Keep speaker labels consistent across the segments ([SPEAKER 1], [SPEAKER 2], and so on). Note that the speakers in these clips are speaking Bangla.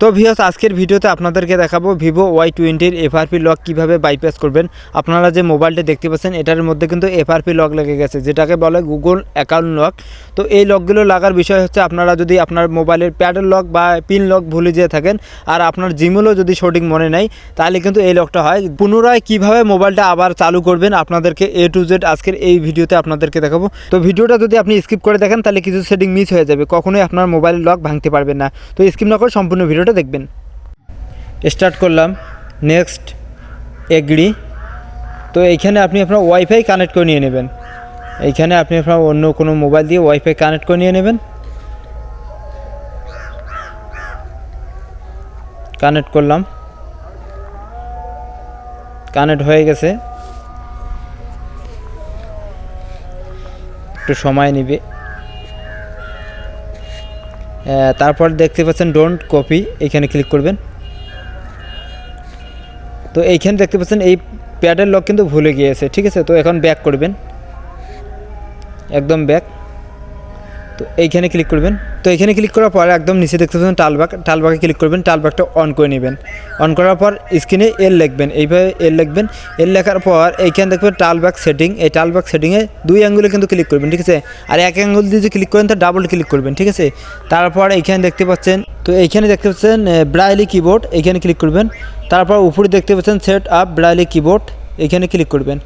[SPEAKER 1] তো ভিওস আজকের ভিডিওতে আপনাদেরকে দেখাবো ভিভো ওয়াই টোয়েন্টির এফআরপি লক কীভাবে বাইপাস করবেন। আপনারা যে মোবাইলটা দেখতে পাচ্ছেন, এটার মধ্যে কিন্তু এফআরপি লক লেগে গেছে, যেটাকে বলে গুগল অ্যাকাউন্ট লক। তো এই লকগুলো লাগার বিষয় হচ্ছে, আপনারা যদি আপনার মোবাইলের প্যাডের লক বা পিন লক ভুলে যেয়ে থাকেন আর আপনার জিমেলও যদি সঠিক মনে নেই, তাহলে কিন্তু এই লকটা হয়। পুনরায় কীভাবে মোবাইলটা আবার চালু করবেন, আপনাদেরকে এ টু জেড আজকের এই ভিডিওতে আপনাদেরকে দেখাবো। তো ভিডিওটা যদি আপনি স্কিপ করে দেখেন, তাহলে কিছু সেটিং মিস হয়ে যাবে, কখনোই আপনার মোবাইলের লক ভাঙতে পারবেন না। তো স্কিপ না করে সম্পূর্ণ ভিডিওটা দেখবেন। স্টার্ট করলাম। Next, agree. তো এইখানে আপনি আপনার ওয়াইফাই কানেক্ট করে নিয়ে নেবেন। এইখানে আপনি আপনার অন্য কোনো মোবাইল দিয়ে ওয়াইফাই কানেক্ট করে নিয়ে নেবেন। কানেক্ট করলাম। কানেক্ট হয়ে গেছে। একটু সময় নেবে। তারপর দেখতে পাচ্ছেন ডোন্ট কপি এখানে ক্লিক করবেন। তো এইখানে দেখতে পাচ্ছেন এই প্যাডের লক কিন্তু ভুলে গিয়েছে, ঠিক আছে? তো এখন ব্যাক করবেন। একদম ব্যাক তো এইখানে ক্লিক করবেন। তো এইখানে ক্লিক করার পর একদম নিচে দেখতে পাচ্ছেন টালবাগ টালবাগে ক্লিক করবেন টালবাগটা অন করে নেবেন। অন করার পর স্ক্রিনে এল লিখবেন, এইভাবে এল লিখবেন। এল লেখার পর এইখানে দেখবেন টালবাগ সেটিং এই টালবাগ সেটিংয়ে দুই অ্যাঙ্গুলে কিন্তু ক্লিক করবেন, ঠিক আছে? আর এক অ্যাঙ্গুল দিয়ে যে ক্লিক করেন, তা ডাবল ক্লিক করবেন, ঠিক আছে? তারপর এইখানে দেখতে পাচ্ছেন, তো এইখানে দেখতে পাচ্ছেন ব্রাইলি কিবোর্ড এইখানে ক্লিক করবেন। তারপর উপরে দেখতে পাচ্ছেন সেট আপ ব্রাইলি কিবোর্ড এখানে ক্লিক করবেন।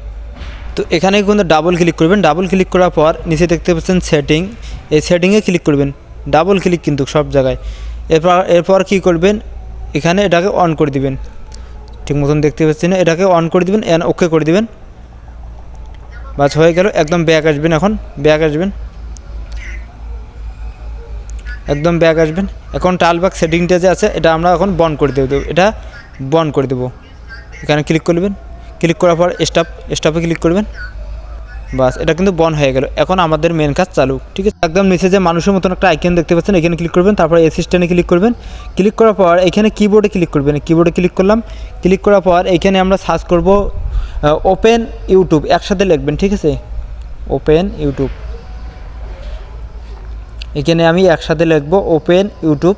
[SPEAKER 1] তো এখানে কিন্তু ডাবল ক্লিক করবেন। ডাবল ক্লিক করার পর নিচে দেখতে পাচ্ছেন সেটিং এই সেটিংয়ে ক্লিক করবেন। ডাবল ক্লিক কিন্তু সব জায়গায়। এরপর এরপর কী করবেন? এখানে এটাকে অন করে দিবেন। ঠিক মতন দেখতে পাচ্ছি না? এটাকে অন করে দিবেন এন ওকে করে দিবেন। বাস হয়ে গেল। একদম ব্যাক আসবেন এখন। ব্যাক আসবেন। একদম ব্যাক আসবেন। এখন টালবাক সেটিংটা যে আছে, এটা আমরা এখন বন্ধ করে দেবো। এটা বন্ধ করে দেবো। এখানে ক্লিক করবেন। ক্লিক করার পর স্টপ স্টপে ক্লিক করবেন। বাস, এটা কিন্তু বন হয়ে গেল। এখন আমাদের মেন কাজ চালু। ঠিক আছে? একদম নিচে যে মানুষের মতন একটা আইকন দেখতে পাচ্ছেন, এখানে ক্লিক করবেন। তারপর অ্যাসিস্ট্যান্টে ক্লিক করবেন। ক্লিক করার পর এখানে কিবোর্ডে ক্লিক করবেন। কিবোর্ডে ক্লিক করলাম। ক্লিক করার পর এখানে আমরা সার্চ করব ওপেন ইউটিউব একসাথে লিখবেন, ঠিক আছে? ওপেন ইউটিউব এখানে আমি একসাথে লিখব ওপেন ইউটিউব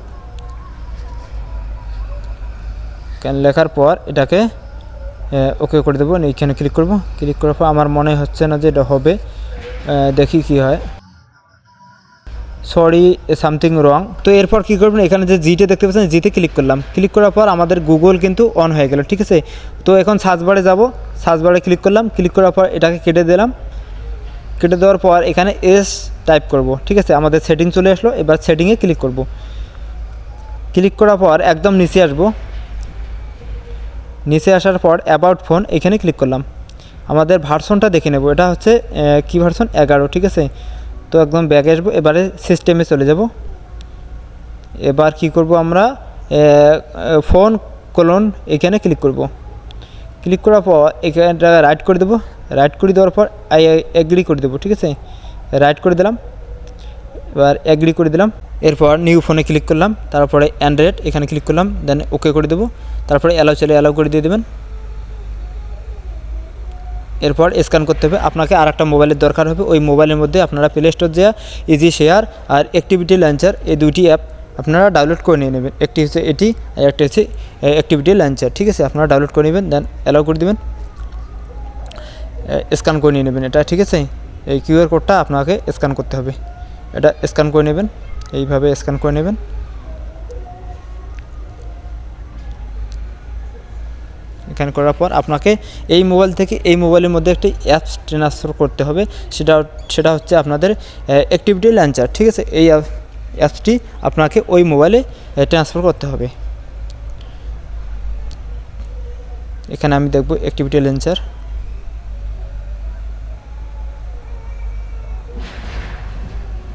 [SPEAKER 1] লেখার পর এটাকে ওকে করে দেবো। এইখানে ক্লিক করব। ক্লিক করার পর আমার মনে হচ্ছে না যে এটা হবে। দেখি কি হয়। সরি সামথিং রং তো এরপর কী করবেন? এখানে যে জিতে দেখতে পাচ্ছেন জিতে ক্লিক করলাম। ক্লিক করার পর আমাদের গুগল কিন্তু অন হয়ে গেল, ঠিক আছে? তো এখন সার্চ বারে যাব। সার্চ বারে ক্লিক করলাম। ক্লিক করার পর এটাকে কেটে দিলাম। কেটে দেওয়ার পর এখানে এস টাইপ করব, ঠিক আছে? আমাদের সেটিং চলে আসলো। এবার সেটিংয়ে ক্লিক করব। ক্লিক করার পর একদম নিচে আসব। নিচে আসার পর অ্যাবাউট ফোন এখানে ক্লিক করলাম। আমাদের ভার্সনটা দেখে নেব। এটা হচ্ছে কি ভার্সন এগারো, ঠিক আছে? তো একদম ব্যাগে আসব। এবারে সিস্টেমে চলে যাব। এবার কি করব আমরা? ফোন কলন এখানে ক্লিক করব। ক্লিক করার পর এখানটা রাইট করে দেবো। রাইট করে দেওয়ার পর আই এগ্রি করে দেবো, ঠিক আছে? রাইট করে দিলাম। এবার এগ্রি করে দিলাম। এরপর নিউ ফোনে ক্লিক করলাম, তারপরে অ্যান্ড্রয়েড এখানে ক্লিক করলাম দেন ওকে করে দেবো, তারপরে অ্যালাউ চলে অ্যালাউ করে দিয়ে দেবেন। এরপর স্ক্যান করতে হবে, আপনাকে আর একটা মোবাইলের দরকার হবে, ওই মোবাইলের মধ্যে আপনারা প্লে স্টোর যা ইজি শেয়ার আর অ্যাক্টিভিটি লঞ্চার এই দুইটি অ্যাপ আপনারা ডাউনলোড করে নিয়ে নেবেন। একটি হচ্ছে এটি, আর একটি হচ্ছে অ্যাক্টিভিটি লঞ্চার ঠিক আছে? আপনারা ডাউনলোড করে নেবেন দেন অ্যালাউ করে দেবেন। স্ক্যান করে নিয়ে নেবেন এটা, ঠিক আছে? এই কিউআর কোডটা আপনাকে স্ক্যান করতে হবে। এটা স্ক্যান করে নেবেন। এইভাবে স্ক্যান করে নেবেন। এখানে করার পর আপনাকে এই মোবাইল থেকে এই মোবাইলের মধ্যে একটি অ্যাপস ট্রান্সফার করতে হবে। সেটা সেটা হচ্ছে আপনাদের অ্যাক্টিভিটি লঞ্চার ঠিক আছে? এই অ্যাপসটি আপনাকে ওই মোবাইলে ট্রান্সফার করতে হবে। এখানে আমি দেখব অ্যাক্টিভিটি লঞ্চার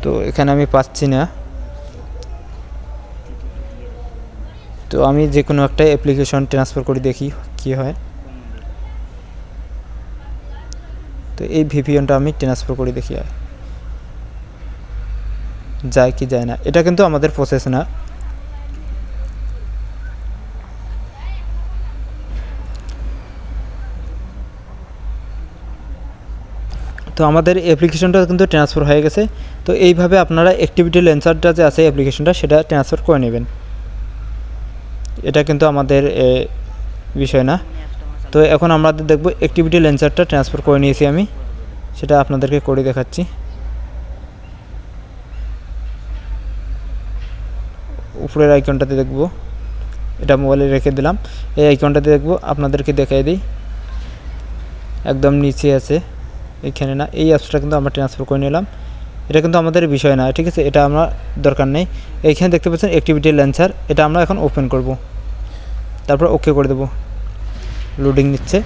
[SPEAKER 1] তো এখানে আমি পাচ্ছি না। তো আমি যে কোনো একটা অ্যাপ্লিকেশন ট্রান্সফার করে দেখি কি হয়। তো এই ভিপিএনটা আমি ট্রান্সফার করে দেখি যায় কি যায় না, এটা কিন্তু আমাদের প্রসেস না। তো আমাদের অ্যাপ্লিকেশনটা কিন্তু ট্রান্সফার হয়ে গেছে। তো এইভাবে আপনারা অ্যাক্টিভিটি লেন্সারটা যে আছে অ্যাপ্লিকেশনটা সেটা ট্রান্সফার করে নেবেন। এটা কিন্তু আমাদের বিষয় না। তো এখন আমরা দেখব অ্যাক্টিভিটি লেন্সারটা ট্রান্সফার করে নিয়েছি আমি। সেটা আপনাদেরকে করে দেখাচ্ছি। উপরের আইকনটাতে দেখব। এটা মোবাইলে রেখে দিলাম। এই আইকনটাতে দেখব, আপনাদেরকে দেখাই দিই। একদম নিচে আছে। এখানে না, এই অ্যাপসটা কিন্তু আমরা ট্রান্সফার করে নিলাম। এটা কিন্তু আমাদের বিষয় না, ঠিক আছে? এটা আমরা দরকার নেই। এইখানে দেখতে পাচ্ছেন অ্যাক্টিভিটি ল্যান্সার এটা আমরা এখন ওপেন করব। তারপর ওকে করে দেব। লোডিং নিচ্ছে।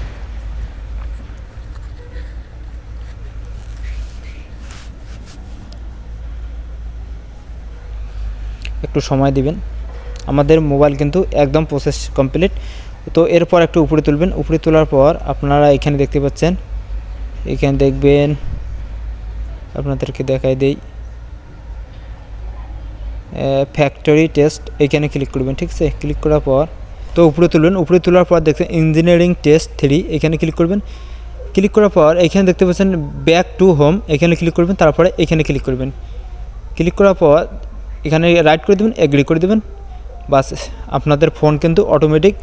[SPEAKER 1] একটু সময় দিবেন। আমাদের মোবাইল কিন্তু একদম প্রসেস কমপ্লিট তো এরপর একটু উপরে তুলবেন। উপরে তোলার পর আপনারা এখানে দেখতে পাচ্ছেন, এখানে দেখবেন আপনাদেরকে দেখাই দেই। ফ্যাক্টরি টেস্ট এখানে ক্লিক করবেন, ঠিক আছে? ক্লিক করার পর, তো উপরে তুলবেন উপরে তোলার পর দেখছেন ইঞ্জিনিয়ারিং টেস্ট থ্রি এখানে ক্লিক করবেন। ক্লিক করার পর এখানে দেখতে পাচ্ছেন ব্যাক টু হোম এখানে ক্লিক করবেন, তারপরে এখানে ক্লিক করবেন। ক্লিক করার পর এখানে রাইট করে দেবেন এগ্রি করে দেবেন। বাস, আপনাদের ফোন কিন্তু অটোমেটিক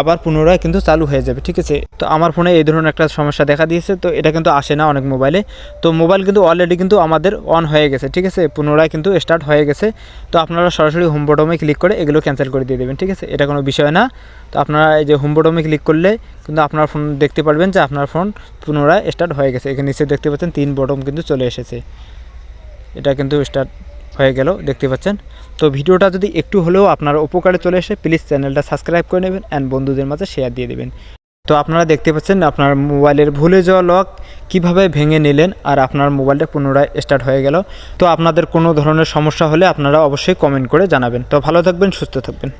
[SPEAKER 1] আবার পুনরায় কিন্তু চালু হয়ে যাবে, ঠিক আছে? তো আমার ফোনে এই ধরনের একটা সমস্যা দেখা দিয়েছে, তো এটা কিন্তু আসে না অনেক মোবাইলে তো মোবাইল কিন্তু অলরেডি কিন্তু আমাদের অন হয়ে গেছে, ঠিক আছে? পুনরায় কিন্তু স্টার্ট হয়ে গেছে। তো আপনারা সরাসরি হোম বটমে ক্লিক করে এগুলো ক্যান্সেল করে দিয়ে দেবেন, ঠিক আছে? এটা কোনো বিষয় না। তো আপনারা এই যে হোম বটমে ক্লিক করলে কিন্তু আপনার ফোন দেখতে পারবেন যে আপনার ফোন পুনরায় স্টার্ট হয়ে গেছে। এখানে নিচে দেখতে পাচ্ছেন তিন বটম কিন্তু চলে এসেছে। এটা কিন্তু স্টার্ট হয়ে গেল, দেখতে পাচ্ছেন? তো ভিডিওটা যদি একটু হলেও আপনার উপকারে চলে এসে প্লিজ চ্যানেলটা সাবস্ক্রাইব করে নেবেন অ্যান্ড বন্ধুদের মাঝে শেয়ার দিয়ে দেবেন। তো আপনারা দেখতে পাচ্ছেন, আপনার মোবাইলের ভুলে যাওয়া লক কীভাবে ভেঙে নিলেন আর আপনার মোবাইলটা পুনরায় স্টার্ট হয়ে গেল। তো আপনাদের কোনো ধরনের সমস্যা হলে আপনারা অবশ্যই কমেন্ট করে জানাবেন। তো ভালো থাকবেন, সুস্থ থাকবেন।